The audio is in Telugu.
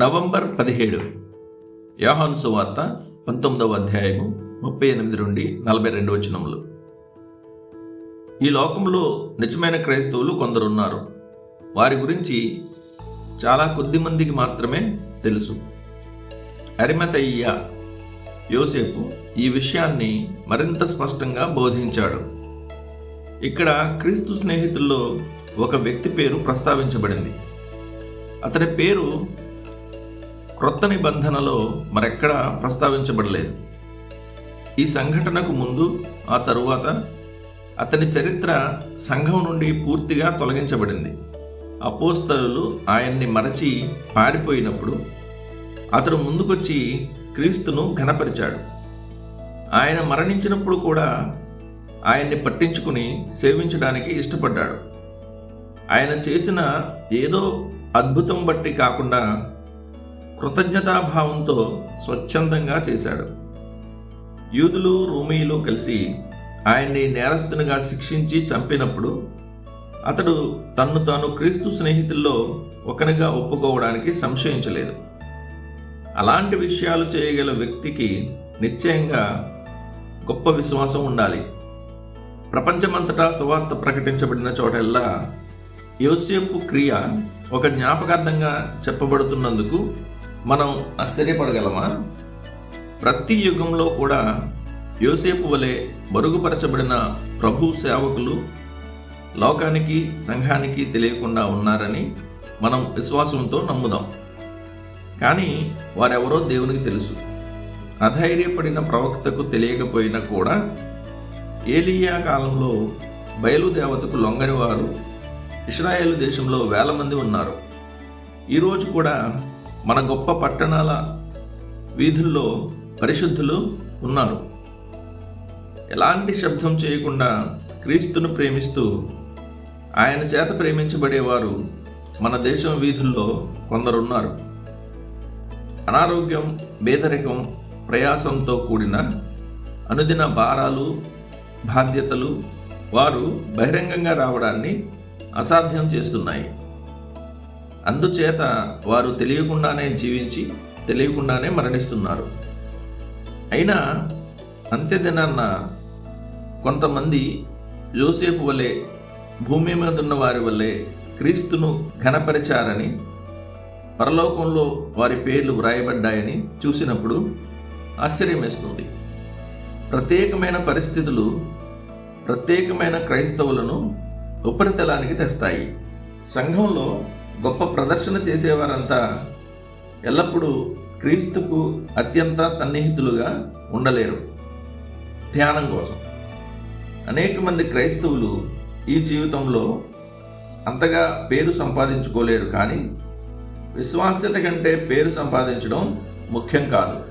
నవంబర్ పదిహేడు. యాహాన్ సువార్త పంతొమ్మిదవ అధ్యాయము ముప్పై ఎనిమిది నుండి నలభై రెండు వచనములు. ఈ లోకంలో నిజమైన క్రైస్తవులు కొందరున్నారు. వారి గురించి చాలా కొద్ది మందికి మాత్రమే తెలుసు. అరిమతయ్య యోసేపు ఈ విషయాన్ని మరింత స్పష్టంగా బోధించాడు. ఇక్కడ క్రీస్తు స్నేహితుల్లో ఒక వ్యక్తి పేరు ప్రస్తావించబడింది. అతని పేరు క్రొత్త నిబంధనలో మరెక్కడా ప్రస్తావించబడలేదు. ఈ సంఘటనకు ముందు ఆ తరువాత అతని చరిత్ర సంఘం నుండి పూర్తిగా తొలగించబడింది. అపోస్తలు ఆయన్ని మరచి పారిపోయినప్పుడు అతడు ముందుకొచ్చి క్రీస్తును ఘనపరిచాడు. ఆయన మరణించినప్పుడు కూడా ఆయన్ని పట్టించుకుని సేవించడానికి ఇష్టపడ్డాడు. ఆయన చేసిన ఏదో అద్భుతం బట్టి కాకుండా కృతజ్ఞతాభావంతో స్వచ్ఛందంగా చేశాడు. యూదులు రూమీలు కలిసి ఆయన్ని నేరస్తునిగా శిక్షించి చంపినప్పుడు అతడు తన్ను తాను క్రీస్తు స్నేహితుల్లో ఒకనిగా ఒప్పుకోవడానికి సంశయించలేదు. అలాంటి విషయాలు చేయగల వ్యక్తికి నిశ్చయంగా గొప్ప విశ్వాసం ఉండాలి. ప్రపంచమంతటా సువార్త ప్రకటించబడిన చోటెల్లా యోసేపు క్రియ ఒక జ్ఞాపకార్థంగా చెప్పబడుతున్నందుకు మనం ఆశ్చర్యపడగలమా? ప్రతి యుగంలో కూడా యోసేపు వలె మరుగుపరచబడిన ప్రభు సేవకులు లోకానికి సంఘానికి తెలియకుండా ఉన్నారని మనం విశ్వాసంతో నమ్ముదాం. కానీ వారెవరో దేవునికి తెలుసు. అధైర్యపడిన ప్రవక్తకు తెలియకపోయినా కూడా ఏలియా కాలంలో బయలుదేవతకు లొంగని వారు ఇస్రాయేల్ దేశంలో వేల మంది ఉన్నారు. ఈరోజు కూడా మన గొప్ప పట్టణాల వీధుల్లో పరిశుద్ధులు ఉన్నారు. ఎలాంటి శబ్దం చేయకుండా క్రీస్తును ప్రేమిస్తూ ఆయన చేత ప్రేమించబడేవారు మన దేశం వీధుల్లో కొందరున్నారు. అనారోగ్యం పేదరికం ప్రయాసంతో కూడిన అనుదిన భారాలు బాధ్యతలు వారు బహిరంగంగా రావడాన్ని అసాధ్యం చేస్తున్నాయి. అందుచేత వారు తెలియకుండానే జీవించి తెలియకుండానే మరణిస్తున్నారు. అయినా అంత్యదినాన్న కొంతమంది యోసేపు వలె భూమి మీద ఉన్న వారి వల్లే క్రీస్తును ఘనపరిచారని పరలోకంలో వారి పేర్లు వ్రాయబడ్డాయని చూసినప్పుడు ఆశ్చర్యం వేస్తుంది ప్రత్యేకమైన పరిస్థితులు ప్రత్యేకమైన క్రైస్తవులను ఉపరితలానికి తెస్తాయి. సంఘంలో గొప్ప ప్రదర్శన చేసేవారంతా ఎల్లప్పుడూ క్రీస్తుకు అత్యంత సన్నిహితులుగా ఉండలేరు. ధ్యానం కోసం. అనేక మంది క్రైస్తవులు ఈ జీవితంలో అంతగా పేరు సంపాదించుకోలేరు కానీ విశ్వాస్యత కంటే పేరు సంపాదించడం ముఖ్యం కాదు.